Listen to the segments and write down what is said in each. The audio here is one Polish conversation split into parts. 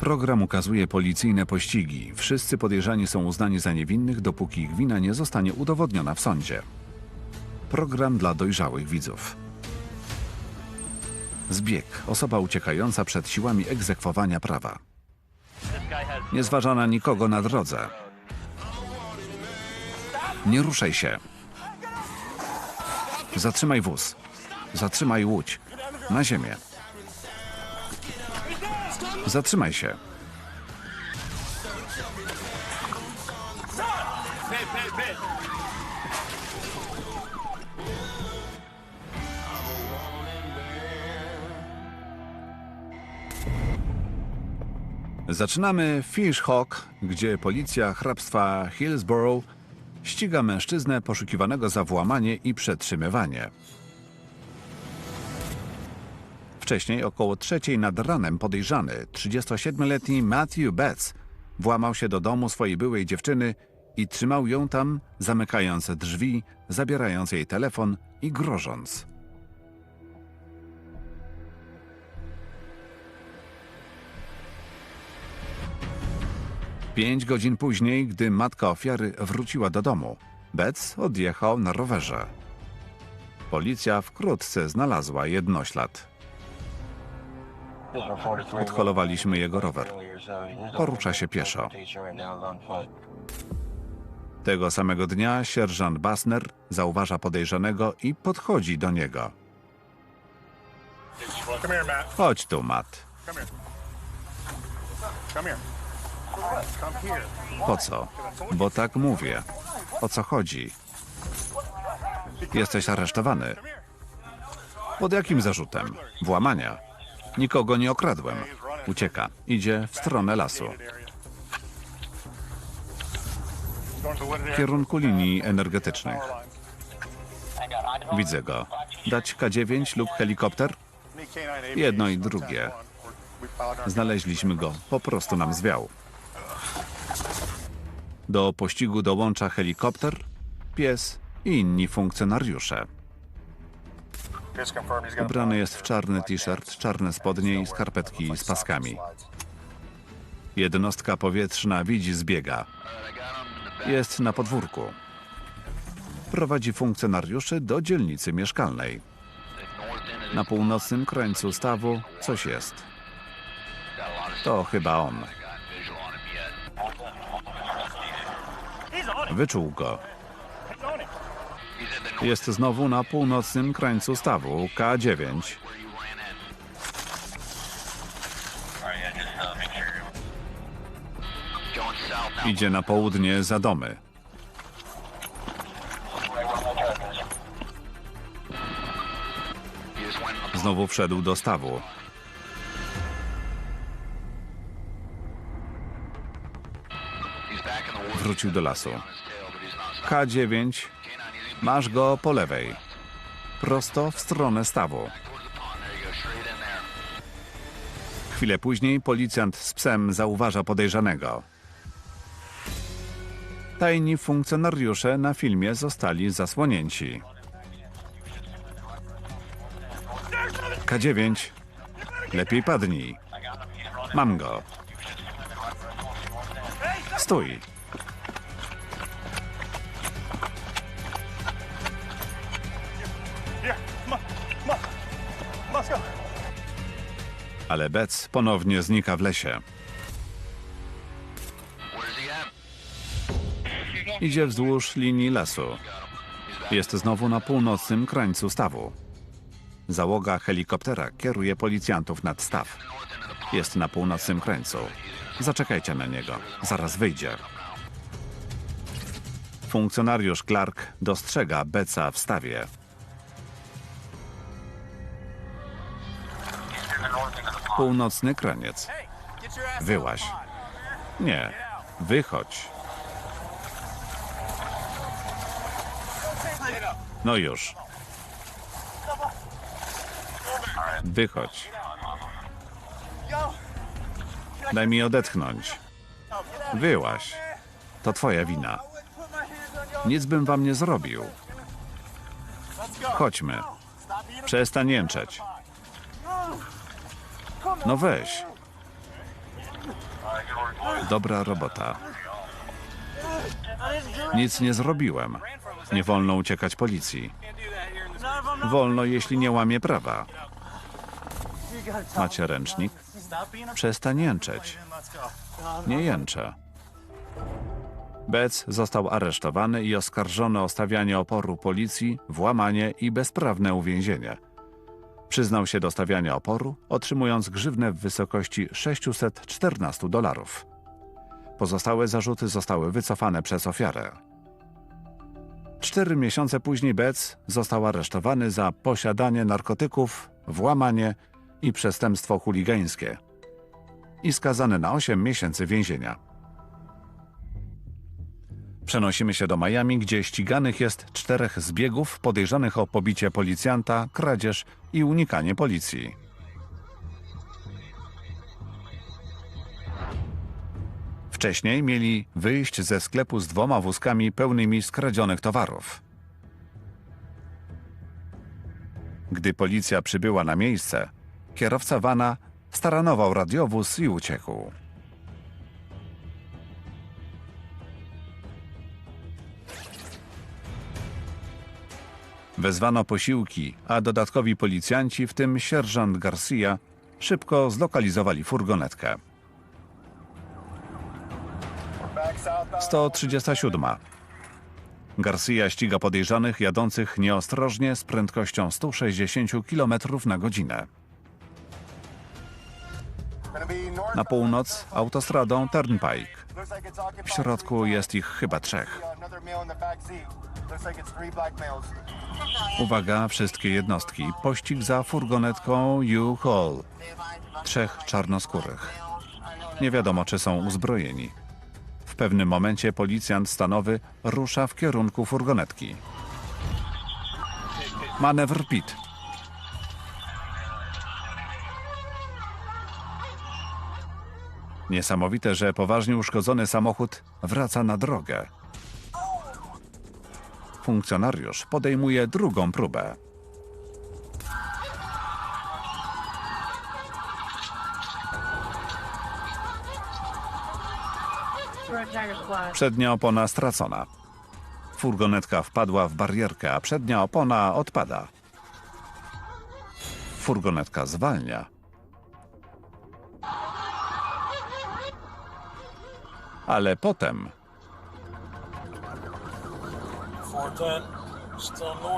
Program ukazuje policyjne pościgi. Wszyscy podejrzani są uznani za niewinnych, dopóki ich wina nie zostanie udowodniona w sądzie. Program dla dojrzałych widzów. Zbieg. Osoba uciekająca przed siłami egzekwowania prawa. Nie zważa na nikogo na drodze. Nie ruszaj się. Zatrzymaj wóz. Zatrzymaj łódź. Na ziemię. Zatrzymaj się. Zaczynamy Fish Hawk, gdzie policja hrabstwa Hillsborough ściga mężczyznę poszukiwanego za włamanie i przetrzymywanie. Wcześniej, około trzeciej nad ranem, podejrzany, 37-letni Matthew Betts, włamał się do domu swojej byłej dziewczyny i trzymał ją tam, zamykając drzwi, zabierając jej telefon i grożąc. Pięć godzin później, gdy matka ofiary wróciła do domu, Betts odjechał na rowerze. Policja wkrótce znalazła jednoślad. Odholowaliśmy jego rower. Porusza się pieszo. Tego samego dnia sierżant Basner zauważa podejrzanego i podchodzi do niego. Chodź tu, Matt. Po co? Bo tak mówię. O co chodzi? Jesteś aresztowany. Pod jakim zarzutem? Włamania. Nikogo nie okradłem. Ucieka. Idzie w stronę lasu. W kierunku linii energetycznych. Widzę go. Dać K9 lub helikopter? Need K9 Jedno i drugie. Znaleźliśmy go. Po prostu nam zwiał. Do pościgu dołącza helikopter, pies i inni funkcjonariusze. Ubrany jest w czarny t-shirt, czarne spodnie i skarpetki z paskami. Jednostka powietrzna widzi zbiega. Jest na podwórku. Prowadzi funkcjonariuszy do dzielnicy mieszkalnej. Na północnym krańcu stawu coś jest. To chyba on. Wyczuł go. Jest znowu na północnym krańcu stawu K9. Idzie na południe za domy. Znowu wszedł do stawu. Wrócił do lasu. K9. Masz go po lewej. Prosto w stronę stawu. Chwilę później policjant z psem zauważa podejrzanego. Tajni funkcjonariusze na filmie zostali zasłonięci. K9. Lepiej padnij. Mam go. Stój. Ale Bec ponownie znika w lesie. Idzie wzdłuż linii lasu. Jest znowu na północnym krańcu stawu. Załoga helikoptera kieruje policjantów nad staw. Jest na północnym krańcu. Zaczekajcie na niego. Zaraz wyjdzie. Funkcjonariusz Clark dostrzega Beca w stawie. Północny kraniec. Wyłaś. Nie. Wychodź. No już. Wychodź. Daj mi odetchnąć. Wyłaś. To twoja wina. Nic bym wam nie zrobił. Chodźmy. Przestań jęczeć. No weź. Dobra robota. Nic nie zrobiłem. Nie wolno uciekać policji. Wolno, jeśli nie łamie prawa. Macie ręcznik? Przestań jęczeć. Nie jęczę. Betts został aresztowany i oskarżony o stawianie oporu policji, włamanie i bezprawne uwięzienie. Przyznał się do stawiania oporu, otrzymując grzywnę w wysokości 614 dolarów. Pozostałe zarzuty zostały wycofane przez ofiarę. Cztery miesiące później Betts został aresztowany za posiadanie narkotyków, włamanie i przestępstwo chuligańskie i skazany na 8 miesięcy więzienia. Przenosimy się do Miami, gdzie ściganych jest czterech zbiegów podejrzanych o pobicie policjanta, kradzież i unikanie policji. Wcześniej mieli wyjść ze sklepu z dwoma wózkami pełnymi skradzionych towarów. Gdy policja przybyła na miejsce, kierowca wana staranował radiowóz i uciekł. Wezwano posiłki, a dodatkowi policjanci, w tym sierżant Garcia, szybko zlokalizowali furgonetkę. Back southbound. 137. Garcia ściga podejrzanych jadących nieostrożnie z prędkością 160 km na godzinę. Na północ autostradą Turnpike. W środku jest ich chyba trzech. Uwaga, wszystkie jednostki. Pościg za furgonetką U-Haul. Trzech czarnoskórych. Nie wiadomo, czy są uzbrojeni. W pewnym momencie policjant stanowy rusza w kierunku furgonetki. Manewr PIT. Niesamowite, że poważnie uszkodzony samochód wraca na drogę. Funkcjonariusz podejmuje drugą próbę. Przednia opona stracona. Furgonetka wpadła w barierkę, a przednia opona odpada. Furgonetka zwalnia. Ale potem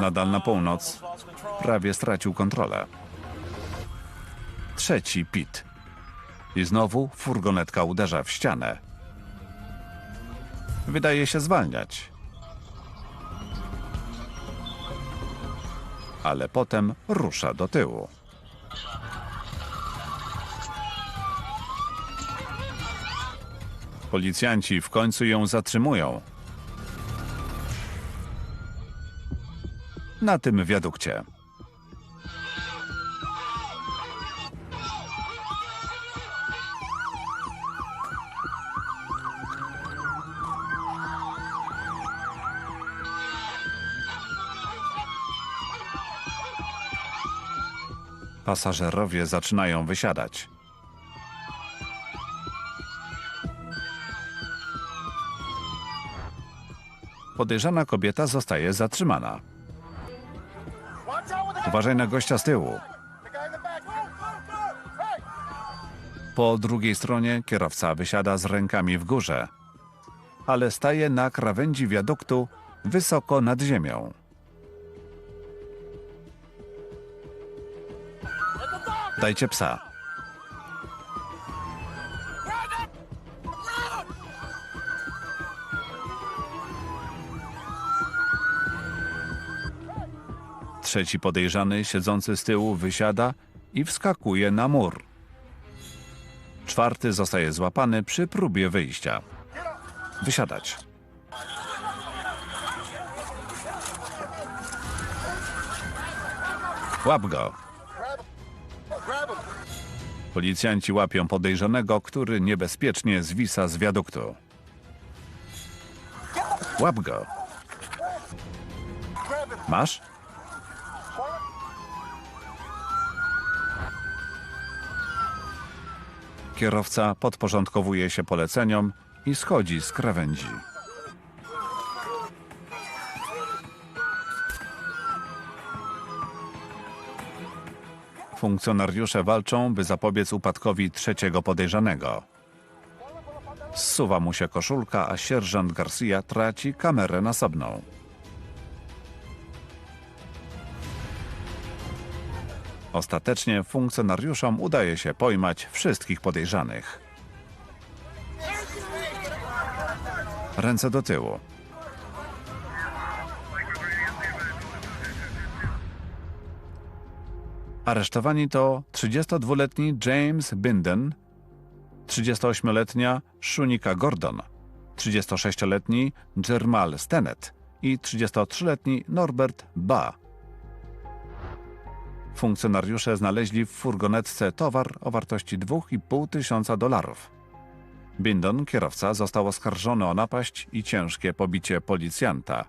Nadal na północ. prawie stracił kontrolę. Trzeci pit. I znowu furgonetka uderza w ścianę. Wydaje się zwalniać. Ale potem rusza do tyłu. Policjanci w końcu ją zatrzymują. Na tym wiadukcie. Pasażerowie zaczynają wysiadać. Podejrzana kobieta zostaje zatrzymana. Uważaj na gościa z tyłu. Po drugiej stronie kierowca wysiada z rękami w górze, ale staje na krawędzi wiaduktu wysoko nad ziemią. Dajcie psa. Trzeci podejrzany, siedzący z tyłu, wysiada i wskakuje na mur. Czwarty zostaje złapany przy próbie wyjścia. Wysiadać. Łap go. Policjanci łapią podejrzanego, który niebezpiecznie zwisa z wiaduktu. Łap go. Masz? Kierowca podporządkowuje się poleceniom i schodzi z krawędzi. Funkcjonariusze walczą, by zapobiec upadkowi trzeciego podejrzanego. Zsuwa mu się koszulka, a sierżant Garcia traci kamerę nasobną. Ostatecznie funkcjonariuszom udaje się pojmać wszystkich podejrzanych. Ręce do tyłu. Aresztowani to 32-letni James Binden, 38-letnia Shunika Gordon, 36-letni Jermal Stennett i 33-letni Norbert Ba. Funkcjonariusze znaleźli w furgonetce towar o wartości 2,5 tysiąca dolarów. Bindon, kierowca, został oskarżony o napaść i ciężkie pobicie policjanta.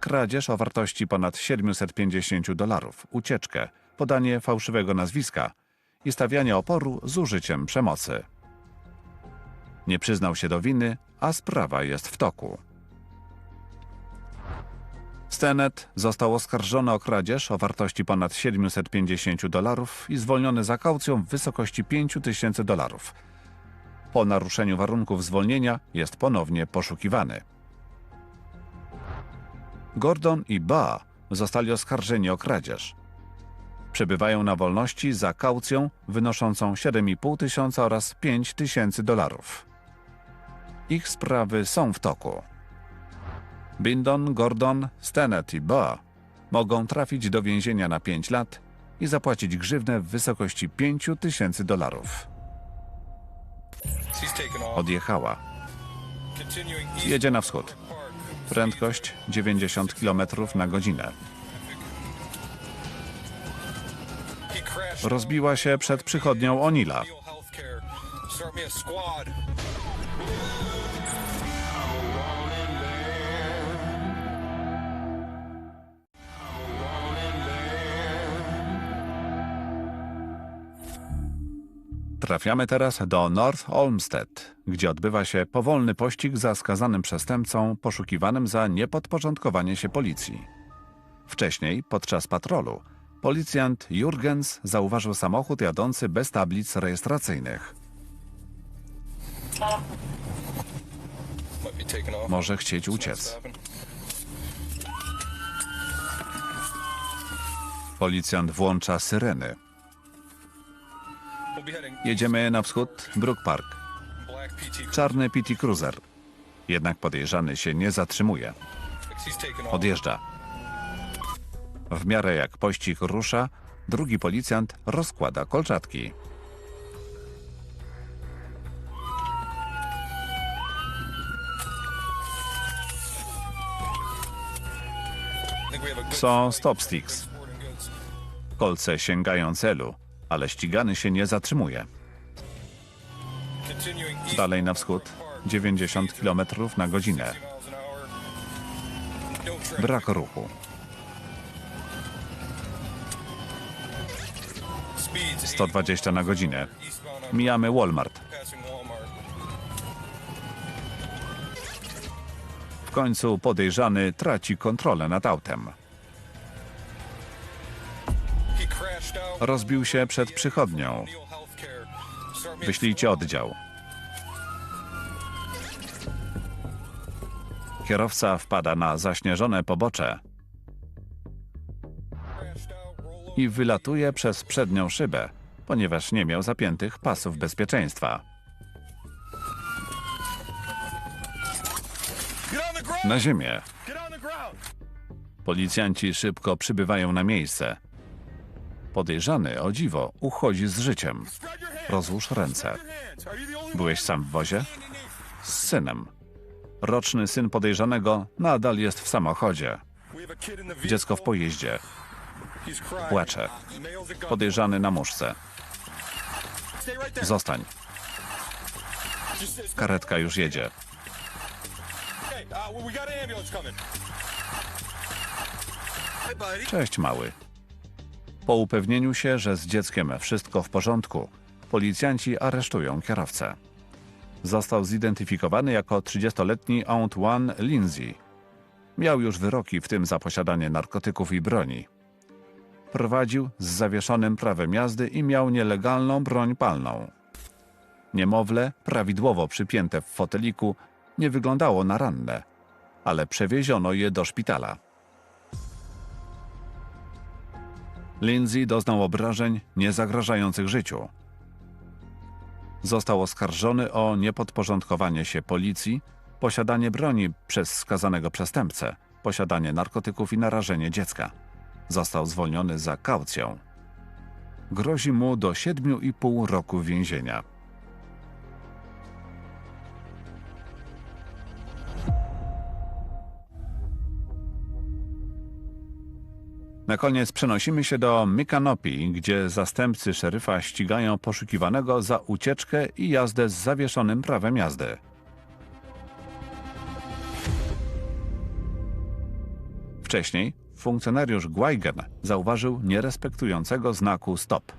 Kradzież o wartości ponad 750 dolarów, ucieczkę, podanie fałszywego nazwiska i stawianie oporu z użyciem przemocy. Nie przyznał się do winy, a sprawa jest w toku. Stennett został oskarżony o kradzież o wartości ponad 750 dolarów i zwolniony za kaucją w wysokości 5 tysięcy dolarów. Po naruszeniu warunków zwolnienia jest ponownie poszukiwany. Gordon i Ba zostali oskarżeni o kradzież. Przebywają na wolności za kaucją wynoszącą 7,5 tysiąca oraz 5 tysięcy dolarów. Ich sprawy są w toku. Bindon, Gordon, Stennett i Ba mogą trafić do więzienia na 5 lat i zapłacić grzywnę w wysokości 5 tysięcy dolarów. Odjechała. Jedzie na wschód. Prędkość 90 km na godzinę. Rozbiła się przed przychodnią Onila. Trafiamy teraz do North Olmsted, gdzie odbywa się powolny pościg za skazanym przestępcą poszukiwanym za niepodporządkowanie się policji. Wcześniej, podczas patrolu, policjant Jurgens zauważył samochód jadący bez tablic rejestracyjnych. Może chcieć uciec. Policjant włącza syreny. Jedziemy na wschód, Brook Park. Czarny PT Cruiser. Jednak podejrzany się nie zatrzymuje. Odjeżdża. W miarę jak pościg rusza, drugi policjant rozkłada kolczatki. Są stop sticks. Kolce sięgają celu, ale ścigany się nie zatrzymuje. Dalej na wschód, 90 km na godzinę. 60 miles an hour. Traffic. Brak ruchu. Speeds 120 na godzinę. Mijamy Walmart. W końcu podejrzany traci kontrolę nad autem. Rozbił się przed przychodnią. Wyślijcie oddział. Kierowca wpada na zaśnieżone pobocze i wylatuje przez przednią szybę, ponieważ nie miał zapiętych pasów bezpieczeństwa. Na ziemię. Policjanci szybko przybywają na miejsce. Podejrzany, o dziwo, uchodzi z życiem. Rozłóż ręce. Byłeś sam w wozie? Z synem. Roczny syn podejrzanego nadal jest w samochodzie. Dziecko w pojeździe. Płacze. Podejrzany na muszce. Zostań. Karetka już jedzie. Cześć, mały. Po upewnieniu się, że z dzieckiem wszystko w porządku, Policjanci aresztują kierowcę. Został zidentyfikowany jako 30-letni Antoine Lindsay. Miał już wyroki, w tym za posiadanie narkotyków i broni. Prowadził z zawieszonym prawem jazdy i miał nielegalną broń palną. Niemowlę, prawidłowo przypięte w foteliku, nie wyglądało na ranne, ale przewieziono je do szpitala. Lindsay doznał obrażeń niezagrażających życiu. Został oskarżony o niepodporządkowanie się policji, posiadanie broni przez skazanego przestępcę, posiadanie narkotyków i narażenie dziecka. Został zwolniony za kaucją. Grozi mu do 7,5 roku więzienia. Na koniec przenosimy się do Mikanopi, gdzie zastępcy szeryfa ścigają poszukiwanego za ucieczkę i jazdę z zawieszonym prawem jazdy. Wcześniej funkcjonariusz Gweigen zauważył nierespektującego znaku stop.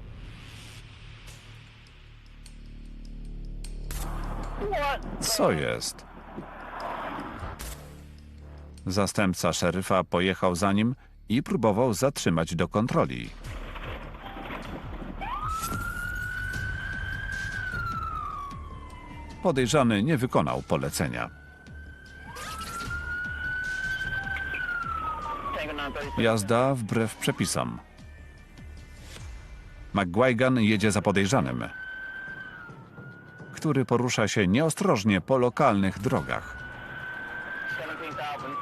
Co jest? Zastępca szeryfa pojechał za nim i próbował zatrzymać do kontroli. Podejrzany nie wykonał polecenia. Jazda wbrew przepisom. McGuigan jedzie za podejrzanym, który porusza się nieostrożnie po lokalnych drogach.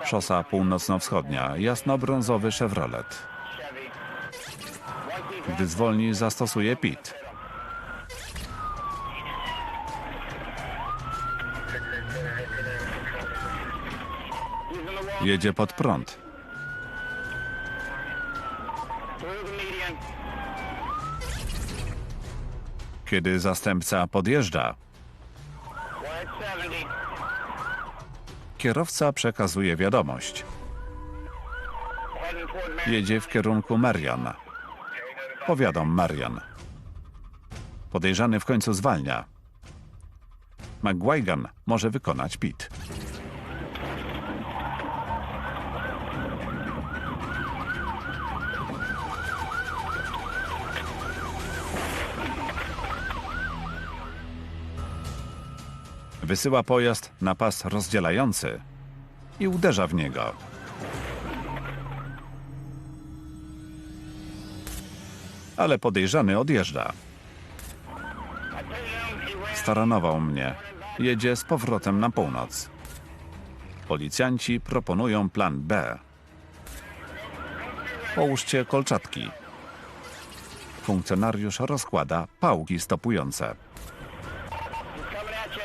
Szosa północno-wschodnia, jasno-brązowy Chevrolet. Gdy zwolni, zastosuje PIT. Jedzie pod prąd. Kiedy zastępca podjeżdża, kierowca przekazuje wiadomość. Jedzie w kierunku Marian. Powiadom Marian. Podejrzany w końcu zwalnia. McGuigan może wykonać PIT. Wysyła pojazd na pas rozdzielający i uderza w niego. Ale podejrzany odjeżdża. Staranował mnie. Jedzie z powrotem na północ. Policjanci proponują plan B. Połóżcie kolczatki. Funkcjonariusz rozkłada pałki stopujące.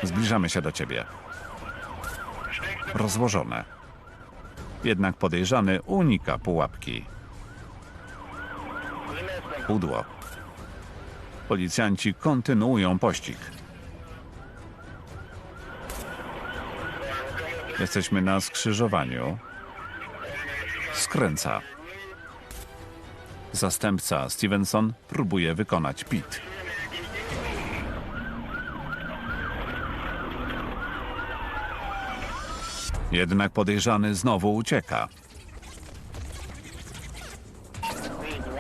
Zbliżamy się do ciebie. Rozłożone. Jednak podejrzany unika pułapki. Pudło. Policjanci kontynuują pościg. Jesteśmy na skrzyżowaniu. Skręca. Zastępca Stevenson próbuje wykonać pit. Jednak podejrzany znowu ucieka.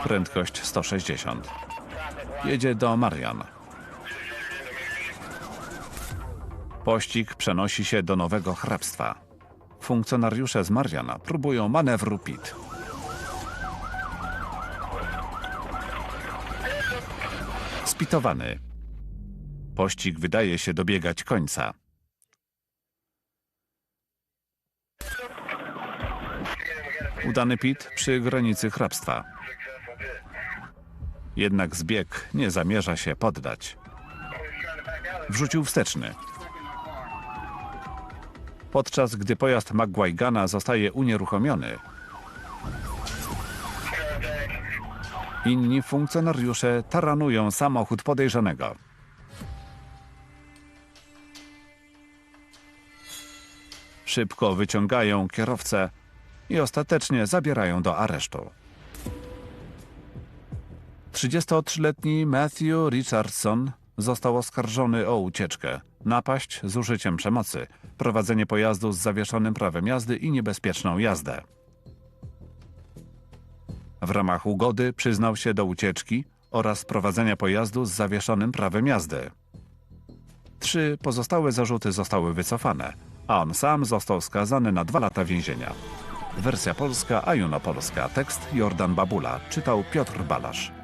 Prędkość 160. Jedzie do Marian. Pościg przenosi się do nowego hrabstwa. Funkcjonariusze z Mariana próbują manewru PIT. Spitowany. Pościg wydaje się dobiegać końca. Udany pit przy granicy hrabstwa. Jednak zbieg nie zamierza się poddać. Wrzucił wsteczny. Podczas gdy pojazd McGuigana zostaje unieruchomiony, inni funkcjonariusze taranują samochód podejrzanego. Szybko wyciągają kierowcę i ostatecznie zabierają do aresztu. 33-letni Matthew Richardson został oskarżony o ucieczkę, napaść z użyciem przemocy, prowadzenie pojazdu z zawieszonym prawem jazdy i niebezpieczną jazdę. W ramach ugody przyznał się do ucieczki oraz prowadzenia pojazdu z zawieszonym prawem jazdy. Trzy pozostałe zarzuty zostały wycofane, a on sam został skazany na dwa lata więzienia. Wersja polska, a Juno Polska. Tekst Jordan Babula. Czytał Piotr Balasz.